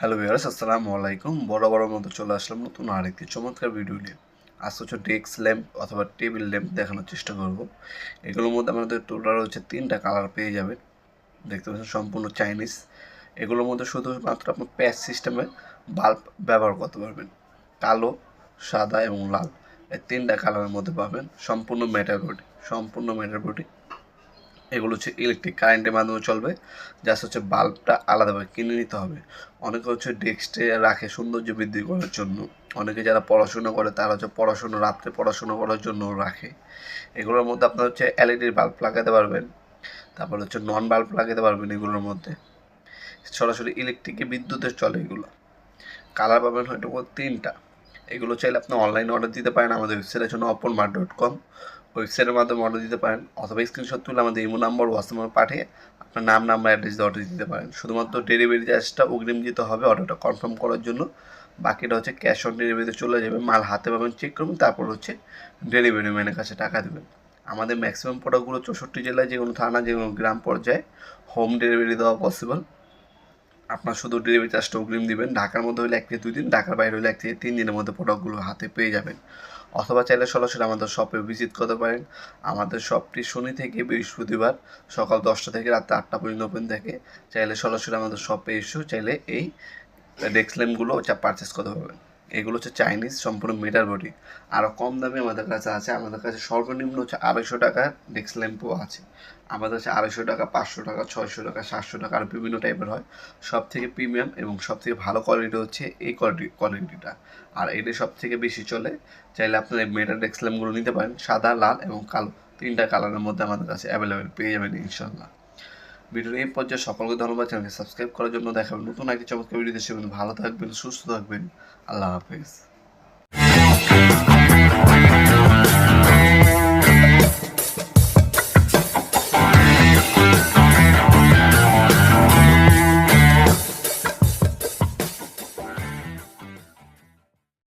Hello viewers আসসালামু আলাইকুম। বড় বড় মতো চলে আসলাম নতুন আরেকটি চমৎকার ভিডিও নিয়ে। আজ হচ্ছে ডেস্ক ল্যাম্প অথবা টেবিল ল্যাম্প দেখানোর চেষ্টা করব। এগুলোর মধ্যে আমাদের টোটাল হচ্ছে তিনটা কালার পেয়ে যাবেন। দেখতে পাচ্ছেন সম্পূর্ণ চাইনিজ এগুলোর মধ্যে শুধুমাত্র আপনার প্যাচ সিস্টেমে বাল্ব ব্যবহার করতে পারবেন। কালো, সাদা এবং লাল। এই তিনটা কালারের মধ্যে পাবেন সম্পূর্ণ মেটাল বডি সম্পূর্ণ মেটাল বডি এগুলো হচ্ছে ইলেকট্রিক কারেন্টের মাধ্যমে চলবে। জাস্ট হচ্ছে বাল্বটা আলাদাভাবে কিনে নিতে হবে। অনেকে হচ্ছে ডেস্কে রাখে সৌন্দর্য বৃদ্ধি করার জন্য। অনেকে যারা পড়াশুনো করে, তারা হচ্ছে পড়াশুনো, রাত্রে পড়াশুনো করার জন্য রাখে। এগুলোর মধ্যে আপনার হচ্ছে এলইডির বাল্ব লাগাতে পারবেন। তারপর হচ্ছে নন বাল্ব লাগাতে পারবেন এগুলোর মধ্যে। সরাসরি ইলেকট্রিকে বিদ্যুতে চলে এগুলো। কালার পাবেন হয়তো তিনটা। এগুলো চাইলে আপনি অনলাইনে অর্ডার দিতে পারেন আমাদের ওয়েবসাইটের জন্য অপন ডট কম ওয়েবসাইটের মাধ্যমে অর্ডার দিতে পারেন, অথবা স্ক্রিনশট তুলে আমাদের ইমো নাম্বার হোয়াটসঅ্যাপে পাঠিয়ে আপনার নাম নাম্বার অ্যাড্রেস দিয়ে অর্ডার দিতে পারেন। শুধুমাত্র ডেলিভারি চার্জটা অগ্রিম দিতে হবে অর্ডারটা কনফার্ম করার জন্য। বাকিটা হচ্ছে ক্যাশ অন ডেলিভারিতে চলে যাবে, মাল হাতে পাবেন চেক করবেন, তারপর হচ্ছে ডেলিভারি ম্যানের কাছে টাকা দেবেন। আমাদের ম্যাক্সিমাম প্রোডাক্টগুলো চৌষট্টি জেলায় যে কোনো থানা যে কোনো গ্রাম পর্যায়ে হোম ডেলিভারি দেওয়া পসিবল আপনার শুধু ডেলিভারি চার্জটা অগ্রিম দিবেন, ঢাকার মধ্যে হলে এক থেকে দুই দিন, ঢাকার বাইরে হলে এক থেকে তিন দিনের মধ্যে প্রোডাক্টগুলো হাতে পেয়ে যাবেন। অথবা চাইলে সরাসরি আমাদের শপে ভিজিট করতে পারেন। আমাদের শপটি শনি থেকে বৃহস্পতিবার সকাল দশটা থেকে রাত আটটা পর্যন্ত ওপেন থাকে। চাইলে সরাসরি আমাদের শপে এসেও চাইলে এই ডেস্ক ল্যাম্পগুলো যা পারচেস করতে পারবেন। এগুলো হচ্ছে চাইনিজ সম্পূর্ণ মিটার বডি আরও কম দামে আমাদের কাছে আছে। আমাদের কাছে সর্বনিম্ন হচ্ছে আড়াইশো টাকার ডেক্স ল্যাম্পও আছে। আমাদের কাছে আড়াইশো টাকা, পাঁচশো টাকা, ছয়শো টাকা, সাতশো টাকা আর বিভিন্ন টাইপের হয়। সব থেকে প্রিমিয়াম এবং সব থেকে ভালো কোয়ালিটি হচ্ছে এই কোয়ালিটি কোয়ালিটিটা আর এটা সব থেকে বেশি চলে। চাইলে আপনার মেটার ডেক্স ল্যাম্পগুলো নিতে পারেন। সাদা, লাল এবং কালো। তিনটা কালারের মধ্যে আমাদের কাছে অ্যাভেলেবেল পেয়ে যাবেন ইনশাল্লাহ ভিডিওর এই পর্যায়ে সকলকে ধন্যবাদ চ্যানেলকে সাবস্ক্রাইব করার জন্য দেখাবেন নতুন একটি চমৎকার ভিডিও দেখবেন ভালো থাকবেন, সুস্থ থাকবেন। আল্লাহ হাফেজ।